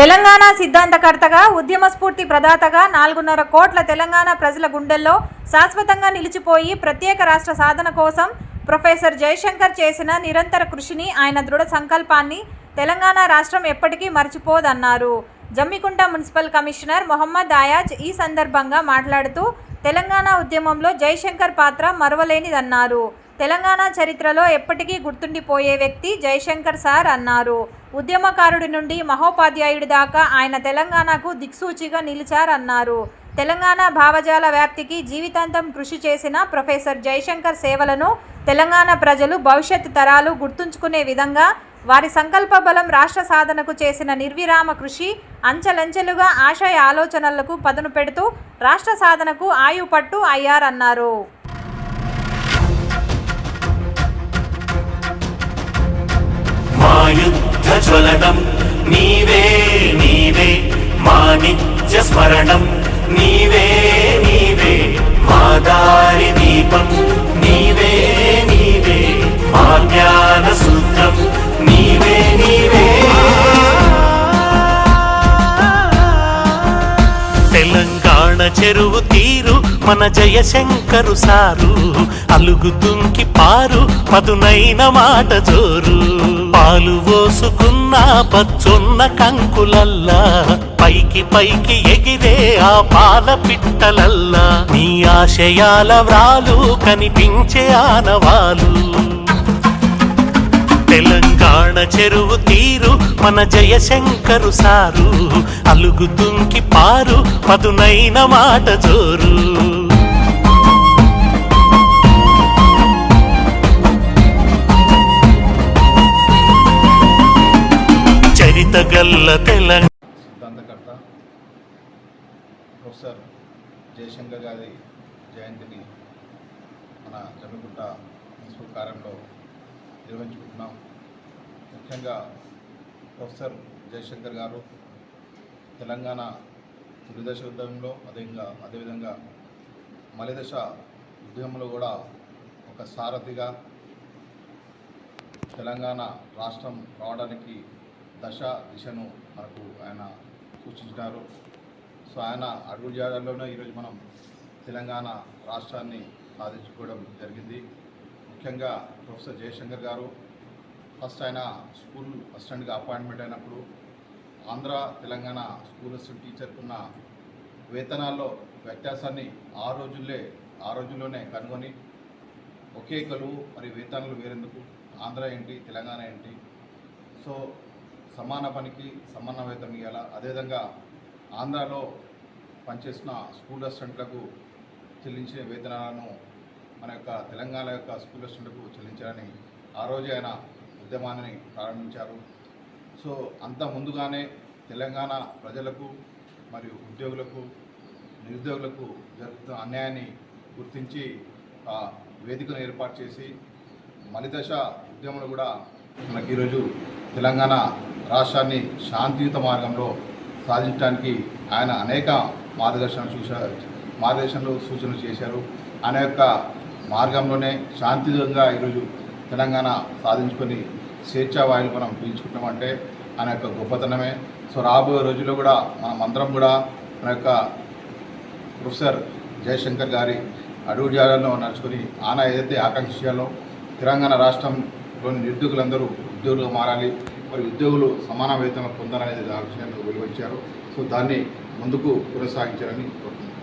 తెలంగాణ సిద్ధాంతకర్తగా ఉద్యమ స్ఫూర్తి ప్రదాతగా నాలుగున్నర కోట్ల తెలంగాణ ప్రజల గుండెల్లో శాశ్వతంగా నిలిచిపోయి ప్రత్యేక రాష్ట్ర సాధన కోసం ప్రొఫెసర్ జయశంకర్ చేసిన నిరంతర కృషిని ఆయన దృఢ సంకల్పాన్ని తెలంగాణ రాష్ట్రం ఎప్పటికీ మర్చిపోదన్నారు. జమ్మికుంట మున్సిపల్ కమిషనర్ మొహమ్మద్ ఆయాజ్ ఈ సందర్భంగా మాట్లాడుతూ తెలంగాణ ఉద్యమంలో జయశంకర్ పాత్ర మరవలేనిదన్నారు. తెలంగాణ చరిత్రలో ఎప్పటికీ గుర్తుండిపోయే వ్యక్తి జయశంకర్ సార్ అన్నారు. ఉద్యమకారుడి నుండి మహోపాధ్యాయుడి దాకా ఆయన తెలంగాణకు దిక్సూచిగా నిలిచారన్నారు. తెలంగాణ భావజాల వ్యాప్తికి జీవితాంతం కృషి చేసిన ప్రొఫెసర్ జయశంకర్ సేవలను తెలంగాణ ప్రజలు భవిష్యత్ తరాలు గుర్తుంచుకునే విధంగా వారి సంకల్ప బలం రాష్ట్ర సాధనకు చేసిన నిర్విరామ కృషి అంచెలంచెలుగా ఆశయ ఆలోచనలకు పదును పెడుతూ రాష్ట్ర సాధనకు ఆయుపట్టు అయ్యారన్నారు. యుద్ధ నీవే నీవే మా నిత్య స్మరణం నీవే నీవే మా దారి దీపం. నీవే నీవే మా జ్ఞాన సూత్రం. నీవే నీవే. తెలంగాణ చెరువు తీరు మన జయశంకరు సారు. అలుగు దుంకి పారు పదునైన మాట జోరు. పచ్చొన్న కంకులల్లా పైకి పైకి ఎగిరే ఆ పాల పిట్టలల్లా. నీ ఆశయాల వ్రాలు కనిపించే ఆనవాలు. తెలంగాణ చెరువు తీరు మన జయశంకరు సారు. అలుగు దుంకి పారు పదునైన మాట జోరు. చరిత గల్ల తెలంగాణ. సిద్ధాంతకర్త ప్రొఫెసర్ జయశంకర్ గారి జయంతిని మన జమ్మిగుట్ట మున్సిపల్ కార్యంలో నిర్వహించుకుంటున్నాం. ముఖ్యంగా ప్రొఫెసర్ జయశంకర్ గారు తెలంగాణ తొలిదశ ఉద్యమంలో అదేవిధంగా అదేవిధంగా మలిదశ ఉద్యమంలో కూడా ఒక సారథిగా తెలంగాణ రాష్ట్రం రావడానికి దశ దిశను మనకు ఆయన సూచించినారు. సో ఆయన అడుగు జాడల్లోనే ఈరోజు మనం తెలంగాణ రాష్ట్రాన్ని సాధించుకోవడం జరిగింది. ముఖ్యంగా ప్రొఫెసర్ జయశంకర్ గారు ఫస్ట్ ఆయన స్కూల్ అసిస్టెంట్గా అపాయింట్మెంట్ అయినప్పుడు ఆంధ్ర తెలంగాణ స్కూల్ అసిస్టెంట్ టీచర్కున్న వేతనాల్లో వ్యత్యాసాన్ని ఆ రోజుల్లే ఆ రోజుల్లోనే కనుగొని ఒకే కలువు మరి వేతనాలు వేరేందుకు ఆంధ్ర ఏంటి తెలంగాణ ఏంటి? సో సమాన పనికి సమాన వేతనం ఇవ్వాలా అదేవిధంగా ఆంధ్రాలో పనిచేస్తున్న స్కూల్ అసిస్టెంట్లకు చెల్లించే వేతనాలను మన యొక్క తెలంగాణ యొక్క స్కూల్ అసిస్టెంట్లకు చెల్లించాలని ఆ రోజే ఆయన ఉద్యమాన్ని ప్రారంభించారు. సో అంత ముందుగానే తెలంగాణ ప్రజలకు మరియు ఉద్యోగులకు నిరుద్యోగులకు జరుగుతున్న అన్యాయాన్ని గుర్తించి ఆ వేదికను ఏర్పాటు చేసి మలిదశ ఉద్యమంలో కూడా మనకి ఈరోజు తెలంగాణ రాష్ట్రాన్ని శాంతియుత మార్గంలో సాధించడానికి ఆయన అనేక మార్గదర్శనం చూసా మార్గదర్శనలు సూచనలు చేశారు. ఆయన యొక్క మార్గంలోనే శాంతియుతంగా ఈరోజు తెలంగాణ సాధించుకొని స్వేచ్ఛావాయులు మనం పీల్చుకుంటామంటే ఆయన యొక్క గొప్పతనమే. సో రాబోయే రోజుల్లో కూడా మన మంత్రం కూడా మన యొక్క ప్రొఫెసర్ జయశంకర్ గారి అడుగుజాడల్లో నడుచుకొని ఆయన ఏదైతే ఆకాంక్షలో తెలంగాణ రాష్ట్రంలోని నిరుద్యోగులందరూ ఉద్యోగులుగా మారాలి. మరి ఉద్యోగులు సమాన వేతనం పొందాలనేది ఆ వెలువచ్చారు సో దాన్ని ముందుకు కొనసాగించాలని కోరుతున్నాను